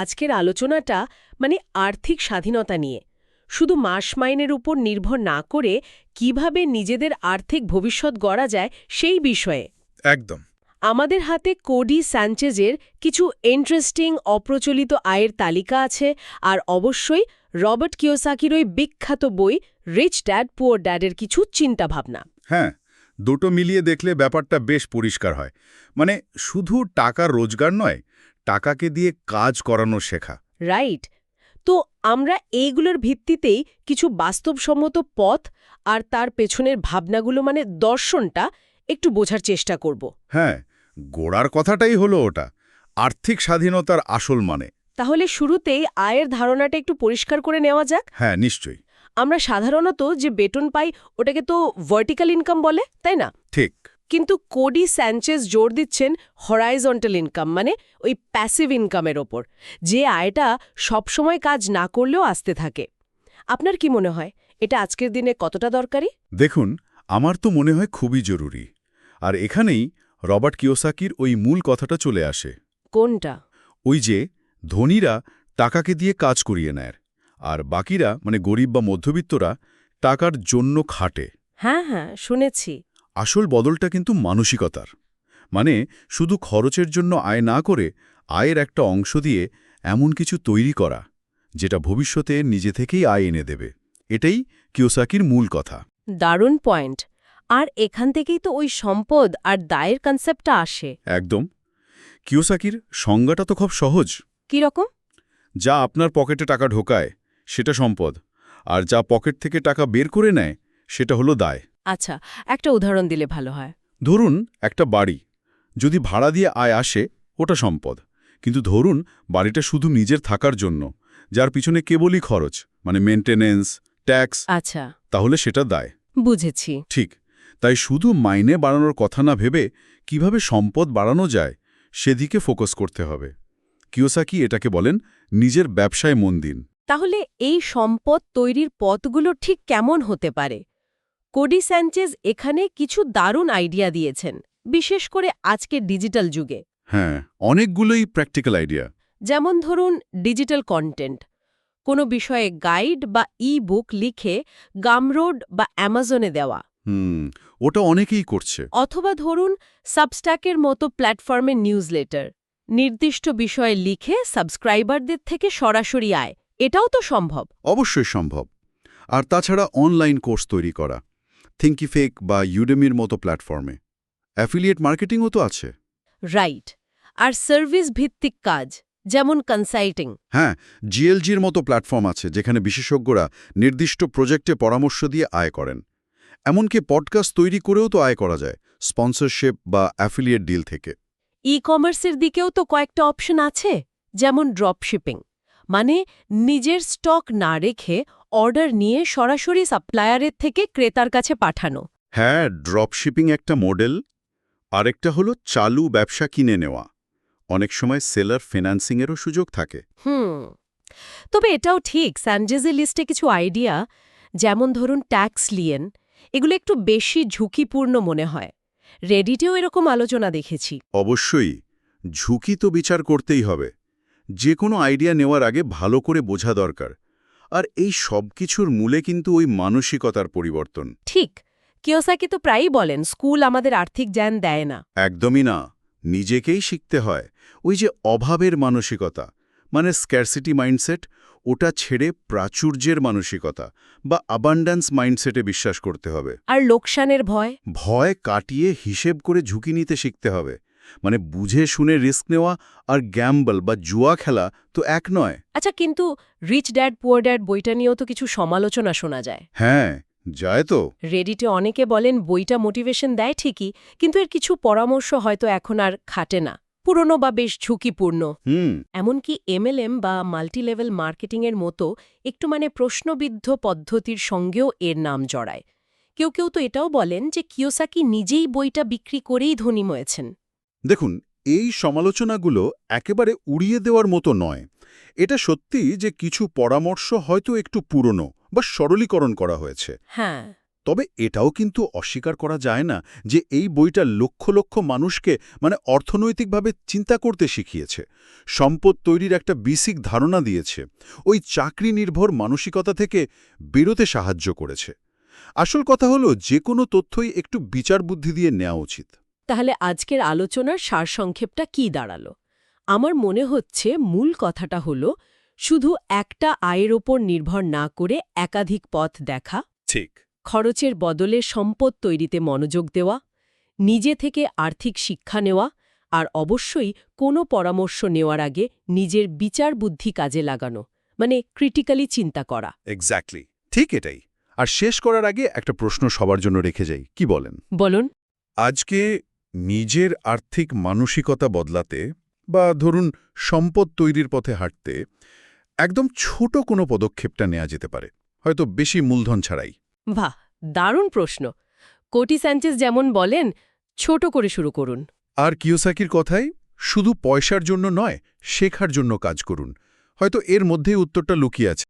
আজকের আলোচনাটা মানে আর্থিক স্বাধীনতা নিয়ে। শুধু মাস মাইনের উপর নির্ভর না করে কীভাবে নিজেদের আর্থিক ভবিষ্যৎ গড়া যায় সেই বিষয়ে। একদম। আমাদের হাতে কোডি স্যাঞ্চেজের কিছু ইন্টারেস্টিং অপ্রচলিত আয়ের তালিকা আছে আর অবশ্যই রবার্ট কিওসাকির ওই বিখ্যাত বই রিচ ড্যাড পুয়ার ড্যাডের কিছু চিন্তাভাবনা। হ্যাঁ দুটো মিলিয়ে দেখলে ব্যাপারটা বেশ পরিষ্কার হয়। মানে শুধু টাকা রোজগার নয় টাকাকে দিয়ে কাজ করানো শেখা। রাইট। তো আমরা এইগুলোর ভিত্তিতেই কিছু বাস্তবসম্মত পথ আর তার পেছনের ভাবনাগুলো মানে দর্শনটা একটু বোঝার চেষ্টা করব। হ্যাঁ গোড়ার কথাটাই হলো ওটা। আর্থিক স্বাধীনতার আসল মানে। তাহলে শুরুতেই আয়ের ধারণাটা একটু পরিষ্কার করে নেওয়া যাক? হ্যাঁ নিশ্চয়ই। আমরা সাধারণত যে বেতন পাই ওটাকে তো ভার্টিক্যাল ইনকাম বলে তাই না? ঠিক। কিন্তু কোডি স্যাঞ্চেস জোর দিচ্ছেন হরাইজন্টাল ইনকাম মানে ওই প্যাসিভ ইনকামের ওপর। যে আয়টা সবসময় কাজ না করলেও আসতে থাকে। আপনার কি মনে হয় এটা আজকের দিনে কতটা দরকারি? দেখুন আমার তো মনে হয় খুবই জরুরি। আর এখানেই রবার্ট কিওসাকির ওই মূল কথাটা চলে আসে। কোনটা? ওই যে ধনীরা টাকাকে দিয়ে কাজ করিয়ে নেয় আর বাকিরা মানে গরিব বা মধ্যবিত্তরা টাকার জন্য খাটে। হ্যাঁ হ্যাঁ শুনেছি। আসল বদলটা কিন্তু মানসিকতার। মানে শুধু খরচের জন্য আয় না করে আয়ের একটা অংশ দিয়ে এমন কিছু তৈরি করা যেটা ভবিষ্যতে নিজে থেকেই আয় এনে দেবে। এটাই কিওসাকির মূল কথা। দারুণ পয়েন্ট। আর এখান থেকেই তো ওই সম্পদ আর দায়ের কনসেপ্টটা আসে। একদম। কিওসাকির সংজ্ঞাটা তো খুব সহজ। কীরকম? যা আপনার পকেটে টাকা ঢোকায় সেটা সম্পদ। আর যা পকেট থেকে টাকা বের করে নেয় সেটা হলো দায়। আচ্ছা একটা উদাহরণ দিলে ভালো হয়। ধরুন একটা বাড়ি যদি ভাড়া দিয়ে আয় আসে ওটা সম্পদ। কিন্তু ধরুন বাড়িটা শুধু নিজের থাকার জন্য যার পিছনে কেবলই খরচ মানে মেনটেনেন্স ট্যাক্স আচ্ছা। তাহলে সেটা দায়। বুঝেছি। ঠিক তাই শুধু মাইনে বাড়ানোর কথা না ভেবে কীভাবে সম্পদ বাড়ানো যায় সেদিকে ফোকাস করতে হবে। কিওসাকি এটাকে বলেন নিজের ব্যবসায় মন দিন। তাহলে এই সম্পদ তৈরির পথগুলো ঠিক কেমন হতে পারে? কোডি স্যাঞ্চেজ এখানে কিছু দারুণ আইডিয়া দিয়েছেন বিশেষ করে আজকের ডিজিটাল যুগে। হ্যাঁ অনেকগুলোই প্র্যাকটিক্যাল আইডিয়া যেমন ধরুন ডিজিটাল কন্টেন্ট কোনো বিষয়ে গাইড বা ই বুক লিখে গামরোড বা অ্যামাজনে দেওয়া। হুম ওটা অনেকেই করছে। অথবা ধরুন সাবস্ট্যাকের মতো প্ল্যাটফর্মের নিউজলেটার নির্দিষ্ট বিষয়ে লিখে সাবস্ক্রাইবারদের থেকে সরাসরি আয়। এটাও তো সম্ভব। অবশ্যই সম্ভব। আর তাছাড়া অনলাইন কোর্স তৈরি করা। থিঙ্কিফেক বা ইউডেমির মতো প্ল্যাটফর্মে অ্যাফিলিয়েট মার্কেটিংও তো আছে। রাইট আর সার্ভিস ভিত্তিক কাজ যেমন কনসাল্টিং হ্যাঁ জিএলজির মতো প্ল্যাটফর্ম আছে যেখানে বিশেষজ্ঞরা নির্দিষ্ট প্রজেক্টে পরামর্শ দিয়ে আয় করেন। এমনকি পডকাস্ট তৈরি করেও তো আয় করা যায় স্পন্সরশিপ বা অ্যাফিলিয়েট ডিল থেকে। ই কমার্সের দিকেও তো কয়েকটা অপশন আছে যেমন ড্রপশিপিং মানে নিজের স্টক না রেখে অর্ডার নিয়ে সরাসরি সাপ্লায়ারের থেকে ক্রেতার কাছে পাঠানো। হ্যাঁ ড্রপশিপিং একটা মডেল। আরেকটা হলো চালু ব্যবসা কিনে নেওয়া। অনেক সময় সেলার ফিন্যান্সিংয়েরও সুযোগ থাকে। হুম। তবে এটাও ঠিক স্যানজেজের লিস্টে কিছু আইডিয়া যেমন ধরুন ট্যাক্স লিয়েন এগুলো একটু বেশি ঝুঁকিপূর্ণ মনে হয়। রেডিটেও এরকম আলোচনা দেখেছি। অবশ্যই ঝুঁকি তো বিচার করতেই হবে। যে কোনো আইডিয়া নেওয়ার আগে ভালো করে বোঝা দরকার। আর এই সব কিছুর মূলে কিন্তু ওই মানসিকতার পরিবর্তন। ঠিক। কিওসাকি তো প্রায়ই বলেন স্কুল আমাদের আর্থিক জ্ঞান দেয় না। একদমই না। নিজেকেই শিখতে হয়। ওই যে অভাবের মানসিকতা মানে স্ক্যারসিটি মাইন্ডসেট ওটা ছেড়ে প্রাচুর্যের মানসিকতা বা আবান্ড্যান্স মাইন্ডসেটে বিশ্বাস করতে হবে। আর লোকসানের ভয়? ভয় কাটিয়ে হিসেব করে ঝুঁকি নিতে শিখতে হবে। মানে বুঝে শুনে রিস্ক নেওয়া আর গ্যাম্বল বা জুয়া খেলা তো এক নয়। আচ্ছা কিন্তু রিচ ড্যাড পুয়ার ড্যাড বইটা নিয়েও তো কিছু সমালোচনা শোনা যায়। হ্যাঁ যায় তো। রেডিটে অনেকে বলেন বইটা মোটিভেশন দেয় ঠিকই কিন্তু এর কিছু পরামর্শ হয়তো এখন আর খাটে না। পুরনো বা বেশ ঝুঁকিপূর্ণ। হুম। এমনকি এমএলএম বা মাল্টিলেভেল মার্কেটিংয়ের মতো একটু মানে প্রশ্নবিদ্ধ পদ্ধতির সঙ্গেও এর নাম জড়ায়। কেউ কেউ তো এটাও বলেন যে কিওসাকি নিজেই বইটা বিক্রি করেই ধনী হয়েছেন। দেখুন এই সমালোচনাগুলো একেবারে উড়িয়ে দেওয়ার মতো নয়। এটা সত্যি যে কিছু পরামর্শ হয়তো একটু পুরনো বা সরলীকরণ করা হয়েছে। হ্যাঁ। তবে এটাও কিন্তু অস্বীকার করা যায় না যে এই বইটা লক্ষ লক্ষ মানুষকে মানে অর্থনৈতিকভাবে চিন্তা করতে শিখিয়েছে। সম্পদ তৈরির একটা বেসিক ধারণা দিয়েছে। ওই চাকরি নির্ভর মানসিকতা থেকে বেরোতে সাহায্য করেছে। আসল কথা হলো যে কোনো তথ্যই একটু বিচার বুদ্ধি দিয়ে নেওয়া উচিত। তাহলে আজকের আলোচনার সারসংক্ষেপটা কি দাঁড়াল? আমার মনে হচ্ছে মূল কথাটা হলো শুধু একটা আয়ের ওপর নির্ভর না করে একাধিক পথ দেখা ঠিক। খরচের বদলে সম্পদ তৈরিতে মনোযোগ দেওয়া নিজে থেকে আর্থিক শিক্ষা নেওয়া আর অবশ্যই কোনো পরামর্শ নেওয়ার আগে নিজের বিচার বুদ্ধি কাজে লাগানো মানে ক্রিটিক্যালি চিন্তা করা। এক্স্যাক্টলি ঠিক এটাই। আর শেষ করার আগে একটা প্রশ্ন সবার জন্য রেখে যাই কি বলেন? বলুন। আজকে নিজের আর্থিক মানসিকতা বদলাতে বা ধরুন সম্পদ তৈরির পথে হাঁটতে একদম ছোট কোনো পদক্ষেপটা নেওয়া যেতে পারে হয়তো বেশি মূলধন ছাড়াই। বাহ দারুণ প্রশ্ন। কোটি স্যাঞ্চেস যেমন বলেন ছোট করে শুরু করুন। আর কিওসাকির কথাই শুধু পয়সার জন্য নয় শেখার জন্য কাজ করুন। হয়তো এর মধ্যেই উত্তরটা লুকিয়ে আছে।